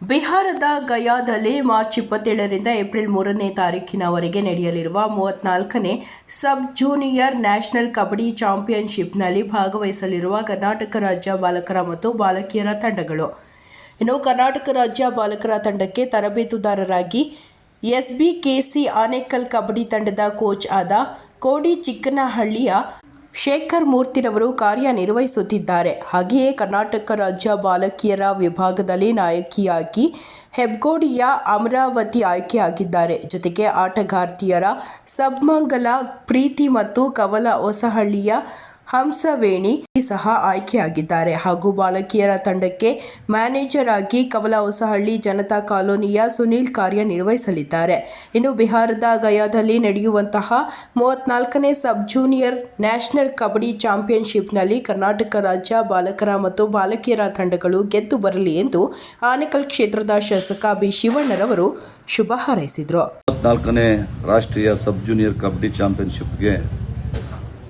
ಬಿಹಾರದ ಗಯಾದಲ್ಲಿ March ಇಪ್ಪತ್ತೇಳರಿಂದ April ಮೂರನೇ ತಾರೀಕಿನವರೆಗೆ ನಡೆಯಲಿರುವ ಮೂವತ್ನಾಲ್ಕನೇ ಸಬ್ ಜೂನಿಯರ್ ನ್ಯಾಷನಲ್ ಕಬಡ್ಡಿ ಚಾಂಪಿಯನ್ಶಿಪ್ನಲ್ಲಿ ಭಾಗವಹಿಸಲಿರುವ ಕರ್ನಾಟಕ ರಾಜ್ಯ ಬಾಲಕರ ಮತ್ತು ಬಾಲಕಿಯರ ತಂಡಗಳು. ಇನ್ನು ಕರ್ನಾಟಕ ರಾಜ್ಯ ಬಾಲಕರ ತಂಡಕ್ಕೆ ತರಬೇತುದಾರರಾಗಿ S B K C Anekal kabaddi ತಂಡದ ಕೋಚ್ ಆದ ಕೋಡಿ ಚಿಕ್ಕನಹಳ್ಳಿಯ ಶೇಖರ್ ಮೂರ್ತಿರವರು ಕಾರ್ಯನಿರ್ವಹಿಸುತ್ತಿದ್ದಾರೆ. ಹಾಗೆಯೇ ಕರ್ನಾಟಕ ರಾಜ್ಯ ಬಾಲಕಿಯರ ವಿಭಾಗದಲ್ಲಿ ನಾಯಕಿಯಾಗಿ ಹೆಬ್ಗೋಡಿಯ ಅಮರಾವತಿ ಆಯ್ಕೆಯಾಗಿದ್ದಾರೆ. ಜೊತೆಗೆ ಆಟಗಾರ್ತಿಯರ ಸಬ್ಮಂಗಲ, ಪ್ರೀತಿ ಮತ್ತು ಕವಲ ಹೊಸಹಳ್ಳಿಯ ಹಂಸವೇಣಿ ಸಹ ಆಯ್ಕೆಯಾಗಿದ್ದಾರೆ ಹಾಗೂ ಬಾಲಕಿಯರ ತಂಡಕ್ಕೆ ಮ್ಯಾನೇಜರ್ ಆಗಿ ಕವಲ ಹೊಸಹಳ್ಳಿ ಜನತಾ ಕಾಲೋನಿಯ ಸುನೀಲ್ ಕಾರ್ಯನಿರ್ವಹಿಸಲಿದ್ದಾರೆ. ಇನ್ನು ಬಿಹಾರದ ಗಯಾದಲ್ಲಿ ನಡೆಯುವಂತಹ ಮೂವತ್ನಾಲ್ಕನೇ ಸಬ್ ಜೂನಿಯರ್ ನ್ಯಾಷನಲ್ ಕಬಡ್ಡಿ ಚಾಂಪಿಯನ್ಶಿಪ್ನಲ್ಲಿ ಕರ್ನಾಟಕ ರಾಜ್ಯ ಬಾಲಕರ ಮತ್ತು ಬಾಲಕಿಯರ ತಂಡಗಳು ಗೆದ್ದು ಬರಲಿ ಎಂದು ಆನೇಕಲ್ ಕ್ಷೇತ್ರದ ಶಾಸಕ ಬಿ ಶಿವಣ್ಣರವರು ಶುಭ ಹಾರೈಸಿದರು. ರಾಷ್ಟ್ರೀಯ ಸಬ್ ಜೂನಿಯರ್ ಕಬಡ್ಡಿ ಚಾಂಪಿಯನ್ಶಿಪ್ಗೆ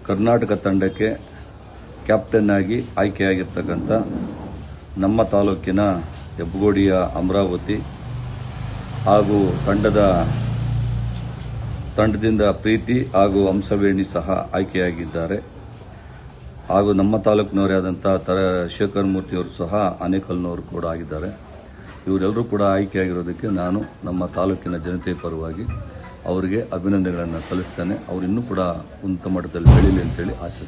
ಕರ್ನಾಟಕ ತಂಡಕ್ಕೆ ಕ್ಯಾಪ್ಟನ್ ಆಗಿ ಆಯ್ಕೆಯಾಗಿರ್ತಕ್ಕಂಥ ನಮ್ಮ ತಾಲೂಕಿನ ಹೆಬ್ಬಗೋಡಿಯ ಅಮರಾವತಿ ಹಾಗೂ ತಂಡದ ತಂಡದಿಂದ ಪ್ರೀತಿ ಹಾಗೂ ಹಂಸವೇಣಿ ಸಹ ಆಯ್ಕೆಯಾಗಿದ್ದಾರೆ. ಹಾಗೂ ನಮ್ಮ ತಾಲೂಕಿನವರೇ ಆದಂಥ ತರ ಶೇಖರ್ ಮೂರ್ತಿಯವರು ಸಹ ಅನೇಕಲ್ನವರು ಕೂಡ ಆಗಿದ್ದಾರೆ. ಇವರೆಲ್ಲರೂ ಕೂಡ ಆಯ್ಕೆಯಾಗಿರೋದಕ್ಕೆ ನಾನು ನಮ್ಮ ತಾಲೂಕಿನ ಜನತೆ ಪರವಾಗಿ ಅವರಿಗೆ ಅಭಿನಂದನೆಗಳನ್ನು ಸಲ್ಲಿಸ್ತೇನೆ. ಅವರು ಇನ್ನೂ ಕೂಡ ಉನ್ನತ ಮಟ್ಟದಲ್ಲಿ ಬೆಳೀಲಿ ಅಂತೇಳಿ ಆಶಿಸ್ತೇನೆ